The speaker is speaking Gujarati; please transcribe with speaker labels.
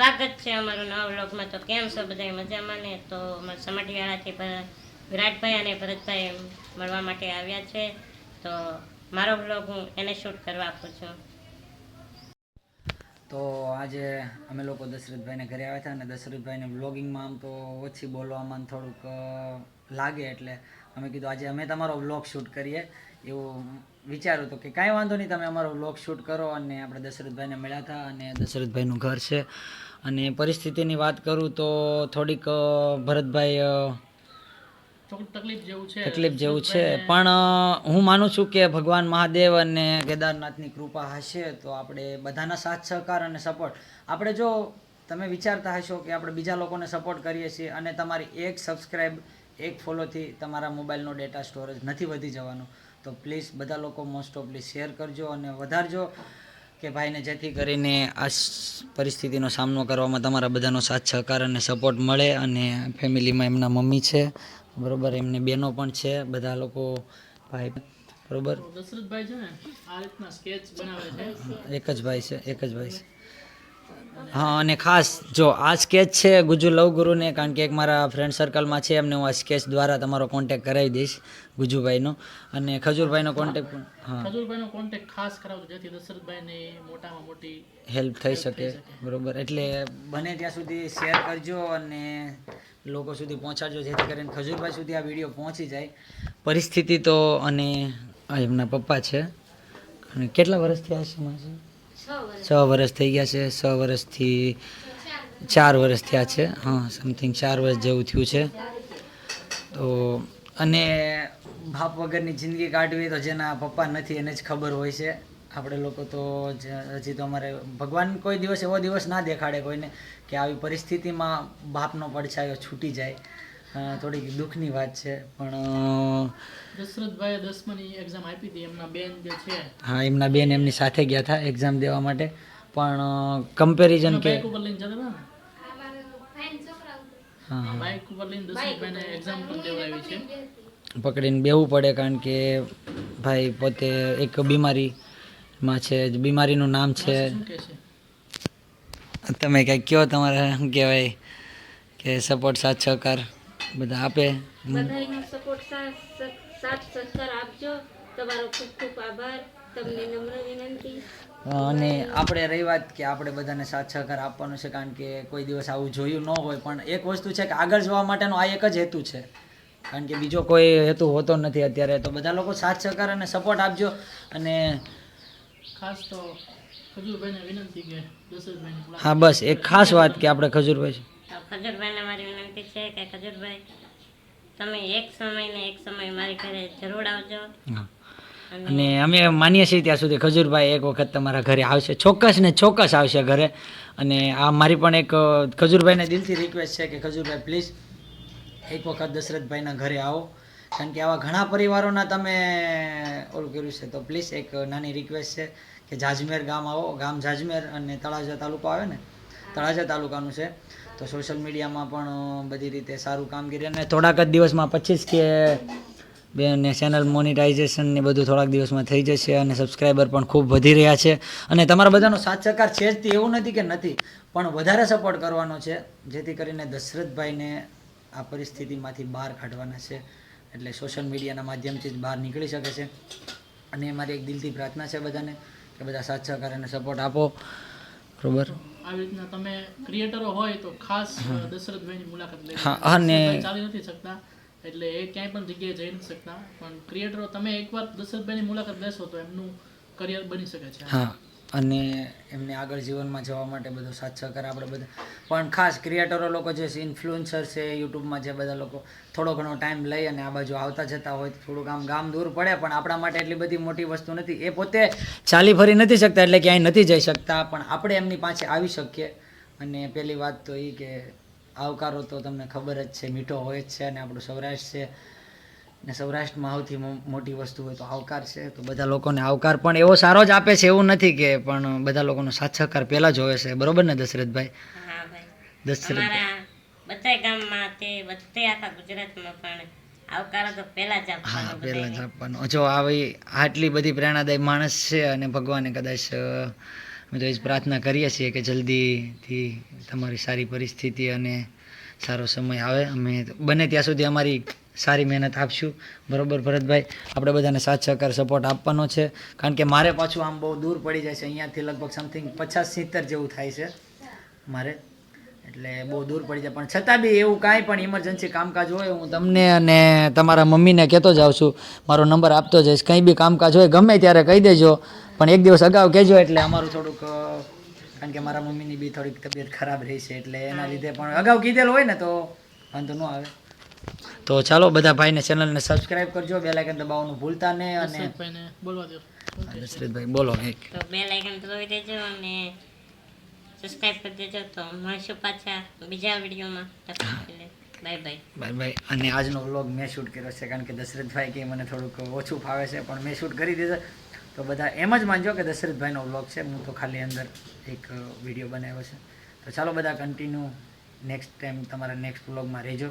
Speaker 1: સ્વાગત છે અમારું નવા વ્લોગમાં. તો કેમ છો? બધા મજામાં ને? તો સમાટીવાળાથી વિરાટભાઈ અને ભરતભાઈ મળવા માટે આવ્યા છે. તો મારો વ્લોગ હું એને શૂટ કરવા આપું છું.
Speaker 2: તો આજે અમે લોકો દશરથભાઈને ઘરે આવ્યા હતા અને દશરથભાઈને વ્લોગિંગમાં આમ તો ઓછી બોલવામાં થોડુંક લાગે એટલે અમે કીધું આજે અમે તમારો વ્લોગ શૂટ કરીએ. એવું વિચાર્યું તો કે કાંઈ વાંધો નહીં તમે અમારો બ્લોગ શૂટ કરો અને આપણે દશરથભાઈને મળ્યા હતા અને દશરથભાઈનું ઘર છે. અને પરિસ્થિતિની વાત કરું તો થોડીક ભરતભાઈ
Speaker 3: તકલીફ જેવું છે.
Speaker 2: તકલીફ જેવું છે. પણ હું માનું છું કે ભગવાન મહાદેવ અને કેદારનાથની કૃપા હશે તો આપણે બધાના સાથ સહકાર અને સપોર્ટ આપણે જો તમે વિચારતા હશો કે આપણે બીજા લોકોને સપોર્ટ કરીએ છીએ અને તમારી એક સબસ્ક્રાઈબ એક ફોલોથી તમારા મોબાઈલનો ડેટા સ્ટોરેજ નથી વધી જવાનો. તો પ્લીઝ બધા લોકો મોસ્ટ ઓફલી શેર કરજો અને વધારજો કે ભાઈને જેથી કરીને આ પરિસ્થિતિનો સામનો કરવામાં તમારા બધાનો સાથ સહકાર અને સપોર્ટ મળે અને ફેમિલીમાં એમના મમ્મી છે બરોબર એમની બહેનો પણ છે બધા લોકો ભાઈ બરોબર?
Speaker 3: દશરથભાઈ છે ને આ રીતના સ્કેચ બનાવે છે.
Speaker 2: એક જ ભાઈ છે એક જ ભાઈ છે. હા અને ખાસ જો આ સ્કેચ છે ગુજુ લવગુરુને કારણ કે એક મારા ફ્રેન્ડ સર્કલમાં છે એમને હું આ સ્કેચ દ્વારા તમારો કોન્ટેક્ટ કરાવી દઈશ ગુજુભાઈનો. અને ખજૂરભાઈનો કોન્ટેક્ટ પણ હા.
Speaker 3: ખજૂરભાઈનો કોન્ટેક્ટ ખાસ કરાવજો જેથી દશરથભાઈને મોટામાં મોટી
Speaker 2: હેલ્પ થઈ શકે. બરોબર. એટલે બને ત્યાં સુધી શેર કરજો અને લોકો સુધી પહોંચાડજો જેથી કરીને ખજૂરભાઈ સુધી આ વીડિયો પહોંચી જાય. પરિસ્થિતિ તો અને આ એમના પપ્પા છે. અને કેટલા વર્ષથી આશ્રમમાં છે છ વર્ષ. થઈ ગયા છે, છ વર્ષથી ચાર વર્ષ થયા છે, હા સમથિંગ ચાર વર્ષ જેવું થયું છે. તો, અને બાપ વગરની જિંદગી કાઢવી તો જેના પપ્પા નથી એને જ ખબર હોય છે. આપણે લોકો તો હજી તો અમારે ભગવાન કોઈ દિવસ એવો દિવસ ના દેખાડે કોઈને કે આવી પરિસ્થિતિમાં બાપનો પડછાયો છૂટી જાય. થોડીક દુઃખની વાત છે પણ
Speaker 3: દશરથભાઈએ દસમાની એક્ઝામ આપી હતી એમના બેન જે છે.
Speaker 2: હા એમના બેન એમની સાથે ગયા હતા એક્ઝામ દેવા માટે. પણ કમ્પેરિઝન કે
Speaker 3: બાઇક ઉપર લઈને જતા
Speaker 2: હા હા
Speaker 3: બાઇક ઉપર લઈને દશરથભાઈને એક્ઝામ પણ દેવડાવી છે.
Speaker 2: પકડીને બેવું પડે કારણ કે ભાઈ પોતે એક બીમારીમાં છે બીમારીનું નામ છે.
Speaker 3: છે?
Speaker 2: તમે કંઈક કહો તમારે શું કહેવાય કે સપોર્ટ સાથ સહકાર? બધા આપે.
Speaker 1: બધાનો સપોર્ટ સાથ સહકાર આપજો. તમારો ખૂબ ખૂબ આભાર. તમને નમ્ર વિનંતી.
Speaker 2: અને આપણે રહી વાત કે આપણે બધાને સાથ સહકાર આપવાનો છે કારણ કે કોઈ દિવસ આવું જોયું ન હોય. પણ એક વસ્તુ છે કે આગળ જવા માટેનો આ એક જ હેતુ છે. કારણ કે બીજો કોઈ હેતુ હોતો નથી અત્યારે. તો બધા લોકો સાથ સહકાર અને સપોર્ટ આપજો. અને
Speaker 3: ખાસ તો ખજૂરભાઈને વિનંતી કે
Speaker 2: હા બસ. એક ખાસ વાત કે આપણે ખજૂરભાઈ
Speaker 1: ખજૂરભાઈને મારી વિનંતી છે કે ખજૂરભાઈ તમે એક સમય ને એક સમય મારી ઘરે જરૂર આવજો.
Speaker 2: અને અમે માનીએ છીએ ત્યાં સુધી ખજૂરભાઈ એક વખત તમારા ઘરે આવશે. ચોક્કસ ને ચોક્કસ આવશે ઘરે. અને આ મારી પણ એક ખજૂરભાઈને દિલથી રિક્વેસ્ટ છે કે ખજૂરભાઈ પ્લીઝ એક વખત દશરથભાઈના ઘરે આવો. કારણ કે આવા ઘણા પરિવારોના તમે ઓલું કર્યું છે. તો પ્લીઝ એક નાની રિક્વેસ્ટ છે કે જાજમેર ગામ આવો. ગામ જાજમેર અને તળાજા તાલુકો આવે ને? તળાજા તાલુકાનું છે. તો સોશિયલ મીડિયામાં પણ બધી રીતે સારું કામગીરી અને થોડાક જ દિવસમાં પચીસ કે બેન ચેનલ મોનિટાઇઝેશન ને બધું થોડાક દિવસમાં થઈ જશે અને સબસ્ક્રાઈબર પણ ખૂબ વધી રહ્યા છે. અને તમારા બધાનો સાથ સહકાર છે જ તે એવું નથી કે નથી, પણ વધારે સપોર્ટ કરવાનો છે, જેથી કરીને દશરથભાઈને આ પરિસ્થિતિમાંથી બહાર કાઢવાના છે. એટલે સોશિયલ મીડિયાના માધ્યમથી જ બહાર નીકળી શકે છે. અને મારી એક દિલથી પ્રાર્થના છે બધાને કે બધા સાથ સહકાર અને સપોર્ટ આપો. બરોબર?
Speaker 3: આવી રીતના તમે ક્રિએટરો હોય તો ખાસ દશરથભાઈની મુલાકાત લઈ
Speaker 2: હા, અને-
Speaker 3: ચાલી નથી શકતા એટલે એ ક્યાંય પણ જગ્યાએ જઈ નથી શકતા. પણ ક્રિએટરો તમે એકવાર દશરથભાઈની મુલાકાત લેશો તો એમનું કરિયર બની શકે છે.
Speaker 2: હા. અને એમને આગળ જીવનમાં જવા માટે બધો સાથ સહકાર આપણે બધા પણ ખાસ ક્રિએટરો લોકો જે છે ઇન્ફ્લુએન્સર છે, યુટ્યુબમાં જે બધા લોકો થોડો ઘણો ટાઈમ લઈ અને આ બાજુ આવતા જતા હોય થોડુંક આમ ગામ દૂર પડે, પણ આપણા માટે એટલી બધી મોટી વસ્તુ નથી. એ પોતે ચાલી ફરી નથી શકતા, એટલે ક્યાંય નથી જઈ શકતા, પણ આપણે એમની પાસે આવી શકીએ. અને પહેલી વાત તો એ કે આવકારો તો તમને ખબર જ છે, મીઠો હોય જ છે અને આપણું સૌરાષ્ટ્ર છે. ને સૌરાષ્ટ્રમાં સૌથી મોટી વસ્તુ હોય તો આવકાર છે તો બધા લોકોને આવકાર પણ એવો સારો જ આપે છે એવું નથી કે પણ બધા લોકોનો સાથ સહકાર પહેલા જોવે છે. બરોબર ને દશરથભાઈ?
Speaker 1: ભાઈ.
Speaker 2: દશરથ
Speaker 1: બધા ગામમાં તે બધે આખા ગુજરાતમાં પણ આવકારો તો પહેલા જ
Speaker 2: હા પહેલાં જ. આપવાનો. જો આવી આટલી બધી પ્રેરણાદાયી માણસ છે અને ભગવાને કદાચ અમે તો એ જ પ્રાર્થના કરીએ છીએ કે જલ્દીથી તમારી સારી પરિસ્થિતિ અને સારો સમય આવે. અમે બને ત્યાં સુધી અમારી સારી મહેનત આપશું. બરોબર ભરતભાઈ આપણે બધાને સાથ સહકાર સપોર્ટ આપવાનો છે. કારણ કે મારે પાછું આમ બહુ દૂર પડી જાય છે. અહીંયાથી લગભગ સમથિંગ પચાસ સિત્તેર જેવું થાય છે મારે. એટલે બહુ દૂર પડી જાય. પણ છતાં બી એવું કાંઈ પણ ઇમરજન્સી કામકાજ હોય હું તમને અને તમારા મમ્મીને કહેતો જાઉં છું. મારો નંબર આપતો જઈશ. કંઈ બી કામકાજ હોય ગમે ત્યારે કહી દેજો. પણ એક દિવસ અગાઉ કહેજો એટલે અમારું થોડુંક કારણ કે મારા મમ્મીની બી થોડીક તબિયત ખરાબ રહી છે એટલે એના લીધે પણ અગાઉ કીધેલું હોય ને તો વાંધો ન આવે. તો ચાલો બધા ભાઈને ચેનલને સબસ્ક્રાઇબ કરજો બે લાઇકન દબાવવાનું ભૂલતા નહીં અને
Speaker 3: બોલવા દો
Speaker 2: દશરથભાઈ બોલો એક
Speaker 1: તો બે લાઇકન દબાવી દેજો અને સબસ્ક્રાઇબ કરી દેજો. તો મળશું પાછા બીજા વિડીયોમાં. Bye bye
Speaker 2: bye bye. અને આજનો વ્લોગ મેં શૂટ કર્યો છે કારણ કે દશરથભાઈ કે મને થોડુંક ઓછું ફાવે છે પણ મેં શૂટ કરી દીધો. તો બધા એમ જ માનજો કે દશરથભાઈનો વ્લોગ છે. હું તો ખાલી અંદર એક વીડિયો બનાવ્યો છે. તો ચાલો બધા કન્ટિન્યુ નેક્સ્ટ ટાઈમ તમારા નેક્સ્ટ વ્લોગમાં રહેજો.